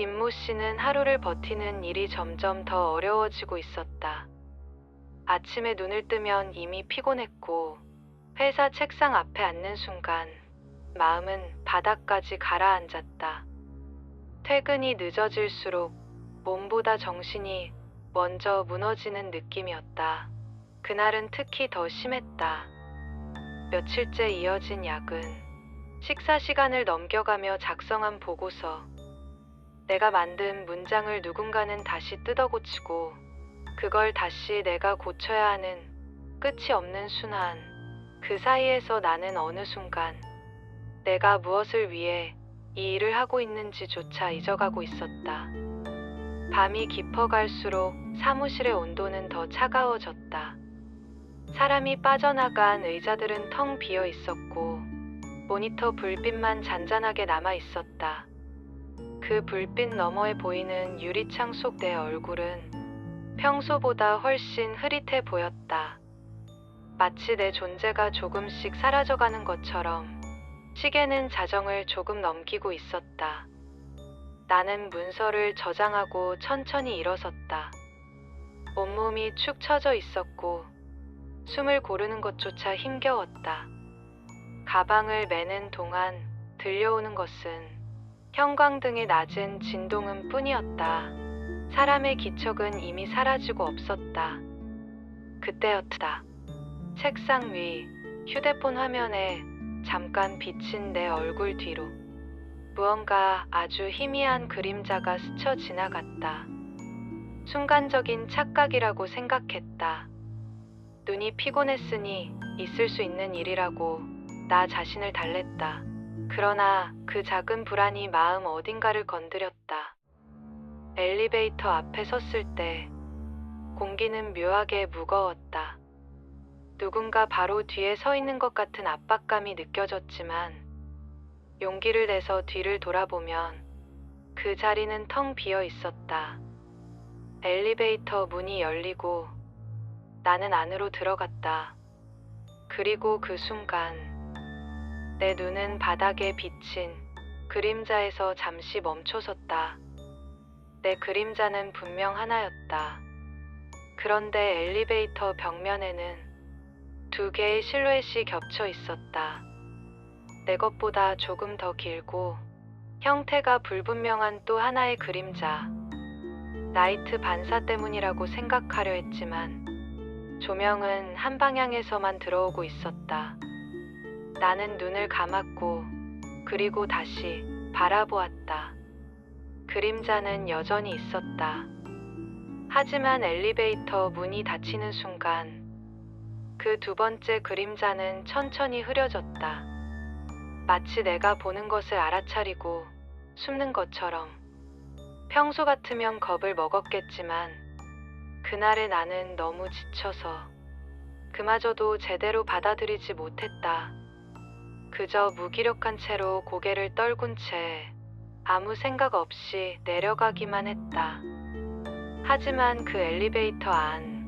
김모 씨는 하루를 버티는 일이 점점 더 어려워지고 있었다. 아침에 눈을 뜨면 이미 피곤했고, 회사 책상 앞에 앉는 순간, 마음은 바닥까지 가라앉았다. 퇴근이 늦어질수록 몸보다 정신이 먼저 무너지는 느낌이었다. 그날은 특히 더 심했다. 며칠째 이어진 야근, 식사 시간을 넘겨가며 작성한 보고서, 내가 만든 문장을 누군가는 다시 뜯어 고치고, 그걸 다시 내가 고쳐야 하는 끝이 없는 순환. 그 사이에서 나는 어느 순간 내가 무엇을 위해 이 일을 하고 있는지조차 잊어가고 있었다. 밤이 깊어갈수록 사무실의 온도는 더 차가워졌다. 사람이 빠져나간 의자들은 텅 비어 있었고, 모니터 불빛만 잔잔하게 남아 있었다. 그 불빛 너머에 보이는 유리창 속 내 얼굴은 평소보다 훨씬 흐릿해 보였다. 마치 내 존재가 조금씩 사라져가는 것처럼 시계는 자정을 조금 넘기고 있었다. 나는 문서를 저장하고 천천히 일어섰다. 온몸이 축 처져 있었고 숨을 고르는 것조차 힘겨웠다. 가방을 매는 동안 들려오는 것은 형광등의 낮은 진동음 뿐이었다. 사람의 기척은 이미 사라지고 없었다. 그때였다. 책상 위 휴대폰 화면에 잠깐 비친 내 얼굴 뒤로 무언가 아주 희미한 그림자가 스쳐 지나갔다. 순간적인 착각이라고 생각했다. 눈이 피곤했으니 있을 수 있는 일이라고 나 자신을 달랬다. 그러나 그 작은 불안이 마음 어딘가를 건드렸다. 엘리베이터 앞에 섰을 때 공기는 묘하게 무거웠다. 누군가 바로 뒤에 서 있는 것 같은 압박감이 느껴졌지만 용기를 내서 뒤를 돌아보면 그 자리는 텅 비어 있었다. 엘리베이터 문이 열리고 나는 안으로 들어갔다. 그리고 그 순간 내 눈은 바닥에 비친 그림자에서 잠시 멈춰섰다. 내 그림자는 분명 하나였다. 그런데 엘리베이터 벽면에는 두 개의 실루엣이 겹쳐 있었다. 내 것보다 조금 더 길고 형태가 불분명한 또 하나의 그림자. 라이트 반사 때문이라고 생각하려 했지만 조명은 한 방향에서만 들어오고 있었다. 나는 눈을 감았고 그리고 다시 바라보았다. 그림자는 여전히 있었다. 하지만 엘리베이터 문이 닫히는 순간 그 두 번째 그림자는 천천히 흐려졌다. 마치 내가 보는 것을 알아차리고 숨는 것처럼 평소 같으면 겁을 먹었겠지만 그날의 나는 너무 지쳐서 그마저도 제대로 받아들이지 못했다. 그저 무기력한 채로 고개를 떨군 채 아무 생각 없이 내려가기만 했다. 하지만 그 엘리베이터 안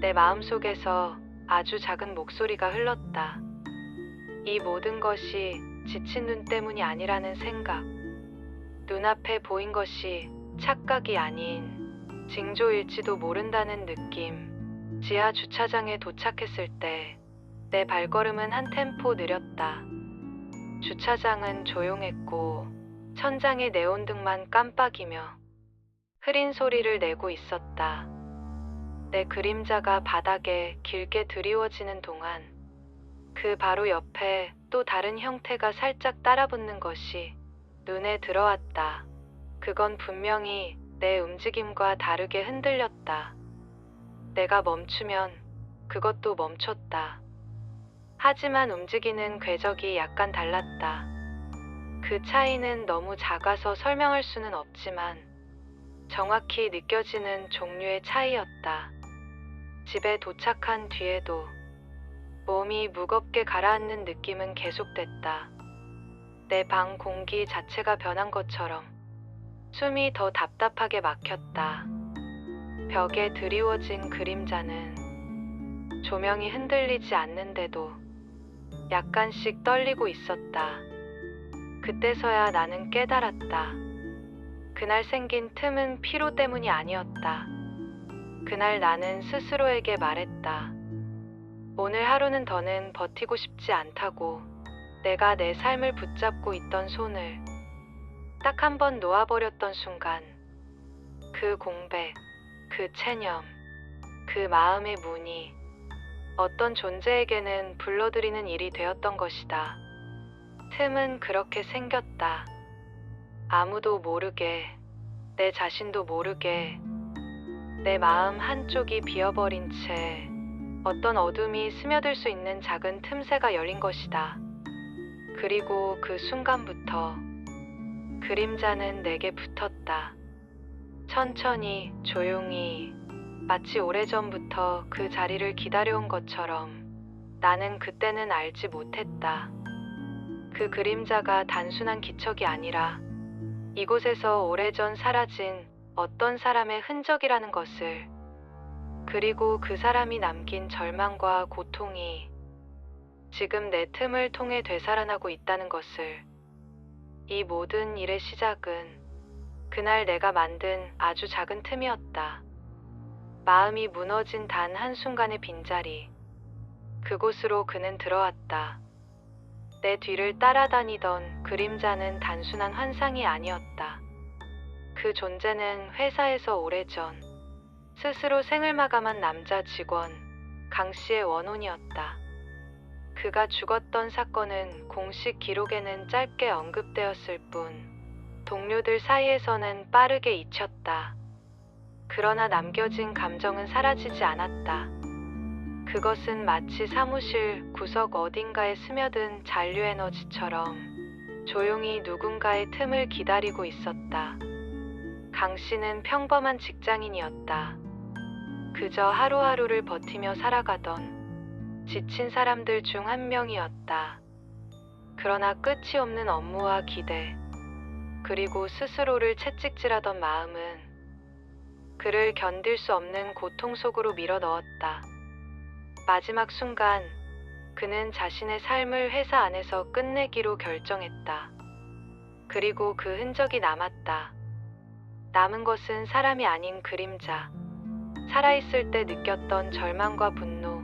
내 마음속에서 아주 작은 목소리가 흘렀다. 이 모든 것이 지친 눈 때문이 아니라는 생각. 눈앞에 보인 것이 착각이 아닌 징조일지도 모른다는 느낌. 지하 주차장에 도착했을 때 내 발걸음은 한 템포 느렸다. 주차장은 조용했고 천장의 네온등만 깜빡이며 흐린 소리를 내고 있었다. 내 그림자가 바닥에 길게 드리워지는 동안 그 바로 옆에 또 다른 형태가 살짝 따라붙는 것이 눈에 들어왔다. 그건 분명히 내 움직임과 다르게 흔들렸다. 내가 멈추면 그것도 멈췄다. 하지만 움직이는 궤적이 약간 달랐다. 그 차이는 너무 작아서 설명할 수는 없지만 정확히 느껴지는 종류의 차이였다. 집에 도착한 뒤에도 몸이 무겁게 가라앉는 느낌은 계속됐다. 내 방 공기 자체가 변한 것처럼 숨이 더 답답하게 막혔다. 벽에 드리워진 그림자는 조명이 흔들리지 않는데도 약간씩 떨리고 있었다. 그때서야 나는 깨달았다. 그날 생긴 틈은 피로 때문이 아니었다. 그날 나는 스스로에게 말했다. 오늘 하루는 더는 버티고 싶지 않다고 내가 내 삶을 붙잡고 있던 손을 딱 한 번 놓아버렸던 순간 그 공백, 그 체념, 그 마음의 문이 어떤 존재에게는 불러들이는 일이 되었던 것이다. 틈은 그렇게 생겼다. 아무도 모르게, 내 자신도 모르게, 내 마음 한쪽이 비어버린 채 어떤 어둠이 스며들 수 있는 작은 틈새가 열린 것이다. 그리고 그 순간부터 그림자는 내게 붙었다. 천천히, 조용히, 마치 오래전부터 그 자리를 기다려온 것처럼 나는 그때는 알지 못했다. 그 그림자가 단순한 기척이 아니라 이곳에서 오래전 사라진 어떤 사람의 흔적이라는 것을 그리고 그 사람이 남긴 절망과 고통이 지금 내 틈을 통해 되살아나고 있다는 것을 이 모든 일의 시작은 그날 내가 만든 아주 작은 틈이었다. 마음이 무너진 단 한순간의 빈자리. 그곳으로 그는 들어왔다. 내 뒤를 따라다니던 그림자는 단순한 환상이 아니었다. 그 존재는 회사에서 오래전 스스로 생을 마감한 남자 직원 강 씨의 원혼이었다. 그가 죽었던 사건은 공식 기록에는 짧게 언급되었을 뿐 동료들 사이에서는 빠르게 잊혔다. 그러나 남겨진 감정은 사라지지 않았다. 그것은 마치 사무실 구석 어딘가에 스며든 잔류 에너지처럼 조용히 누군가의 틈을 기다리고 있었다. 강 씨는 평범한 직장인이었다. 그저 하루하루를 버티며 살아가던 지친 사람들 중 한 명이었다. 그러나 끝이 없는 업무와 기대, 그리고 스스로를 채찍질하던 마음은 그를 견딜 수 없는 고통 속으로 밀어 넣었다. 마지막 순간 그는 자신의 삶을 회사 안에서 끝내기로 결정했다. 그리고 그 흔적이 남았다. 남은 것은 사람이 아닌 그림자. 살아있을 때 느꼈던 절망과 분노,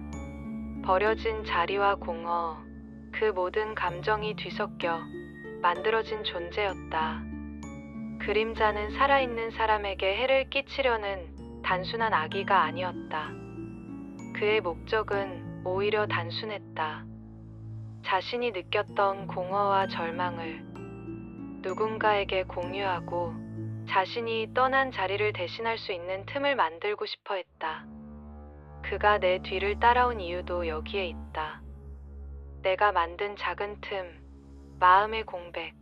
버려진 자리와 공허, 그 모든 감정이 뒤섞여 만들어진 존재였다. 그림자는 살아있는 사람에게 해를 끼치려는 단순한 악의가 아니었다. 그의 목적은 오히려 단순했다. 자신이 느꼈던 공허와 절망을 누군가에게 공유하고 자신이 떠난 자리를 대신할 수 있는 틈을 만들고 싶어 했다. 그가 내 뒤를 따라온 이유도 여기에 있다. 내가 만든 작은 틈, 마음의 공백.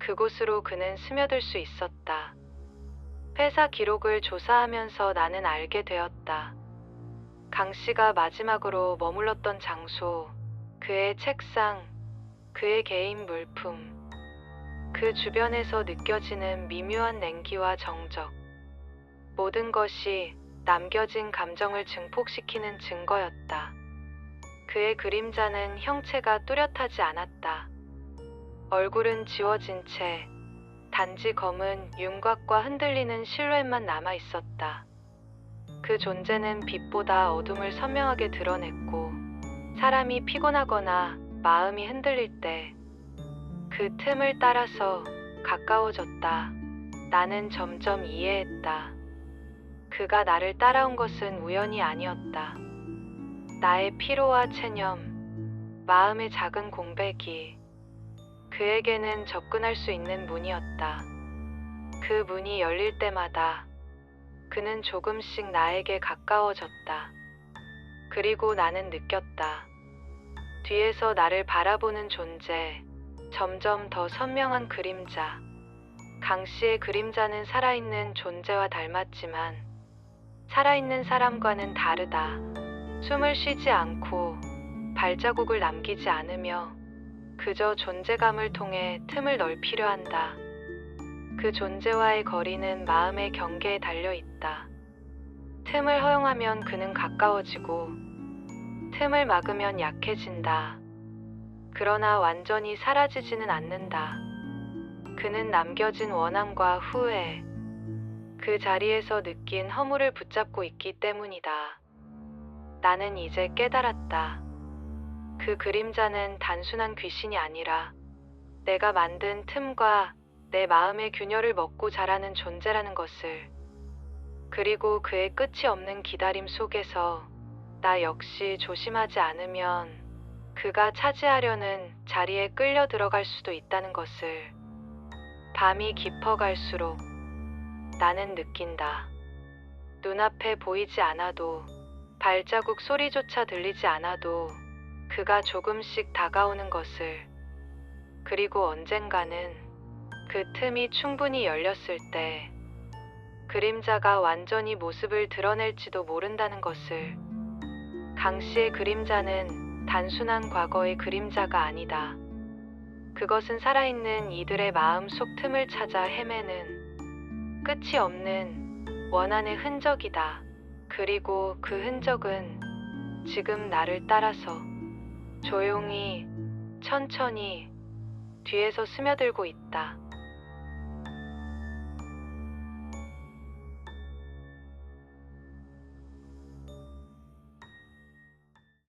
그곳으로 그는 스며들 수 있었다. 회사 기록을 조사하면서 나는 알게 되었다. 강 씨가 마지막으로 머물렀던 장소, 그의 책상, 그의 개인 물품, 그 주변에서 느껴지는 미묘한 냉기와 정적. 모든 것이 남겨진 감정을 증폭시키는 증거였다. 그의 그림자는 형체가 뚜렷하지 않았다. 얼굴은 지워진 채 단지 검은 윤곽과 흔들리는 실루엣만 남아 있었다. 그 존재는 빛보다 어둠을 선명하게 드러냈고 사람이 피곤하거나 마음이 흔들릴 때 그 틈을 따라서 가까워졌다. 나는 점점 이해했다. 그가 나를 따라온 것은 우연이 아니었다. 나의 피로와 체념, 마음의 작은 공백이 그에게는 접근할 수 있는 문이었다. 그 문이 열릴 때마다 그는 조금씩 나에게 가까워졌다. 그리고 나는 느꼈다. 뒤에서 나를 바라보는 존재, 점점 더 선명한 그림자. 강 씨의 그림자는 살아있는 존재와 닮았지만, 살아있는 사람과는 다르다. 숨을 쉬지 않고 발자국을 남기지 않으며 그저 존재감을 통해 틈을 넓히려 한다. 그 존재와의 거리는 마음의 경계에 달려 있다. 틈을 허용하면 그는 가까워지고, 틈을 막으면 약해진다. 그러나 완전히 사라지지는 않는다. 그는 남겨진 원함과 후회, 그 자리에서 느낀 허물을 붙잡고 있기 때문이다. 나는 이제 깨달았다. 그 그림자는 단순한 귀신이 아니라 내가 만든 틈과 내 마음의 균열을 먹고 자라는 존재라는 것을. 그리고 그의 끝이 없는 기다림 속에서 나 역시 조심하지 않으면 그가 차지하려는 자리에 끌려 들어갈 수도 있다는 것을. 밤이 깊어갈수록 나는 느낀다. 눈앞에 보이지 않아도 발자국 소리조차 들리지 않아도 그가 조금씩 다가오는 것을. 그리고 언젠가는 그 틈이 충분히 열렸을 때 그림자가 완전히 모습을 드러낼지도 모른다는 것을. 강 씨의 그림자는 단순한 과거의 그림자가 아니다. 그것은 살아있는 이들의 마음 속 틈을 찾아 헤매는 끝이 없는 원한의 흔적이다. 그리고 그 흔적은 지금 나를 따라서 조용히, 천천히 뒤에서 스며들고 있다.